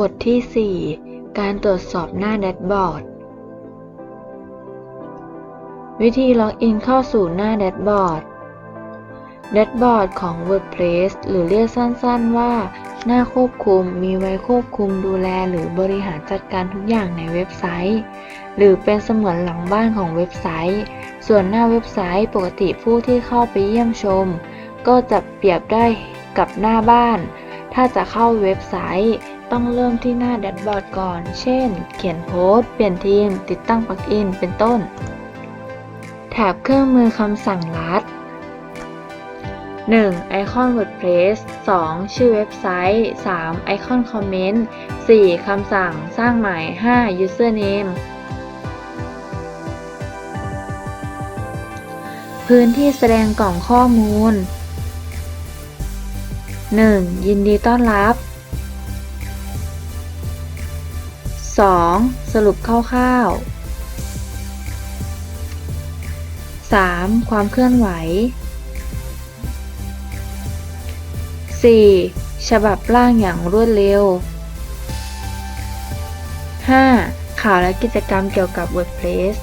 บทที่ 4 การตรวจสอบหน้าแดชบอร์ด วิธีล็อกอินเข้าสู่หน้าแดชบอร์ด แดชบอร์ดของ WordPress หรือเรียกสั้นๆว่า หน้าควบคุมมีไว้ควบคุมดูแลหรือบริหารจัดการทุกอย่างในเว็บไซต์ หรือเป็นเสมือนหลังบ้านของเว็บไซต์ ส่วนหน้าเว็บไซต์ปกติผู้ที่เข้าไปเยี่ยมชม ก็จะเปรียบได้กับหน้าบ้าน ถ้าจะเข้าเว็บไซต์ ต้องเริ่มที่หน้าแดชบอร์ดก่อน เช่น เขียนโพสต์ เปลี่ยนทีม ติดตั้งปลั๊กอิน เป็นต้น แถบเครื่องมือคำสั่งลัด 1. ไอคอน WordPress 2. ชื่อเว็บไซต์ 3. ไอคอนคอมเมนต์ 4. คำสั่งสร้างใหม่ 5. Username พื้นที่แสดงกล่องข้อมูล 1. ยินดีต้อนรับ 2. สรุปคร่าวๆ 3. ความเคลื่อนไหว 4. ฉบับร่างอย่างรวดเร็ว 5. ข่าวและกิจกรรมเกี่ยวกับ WordPress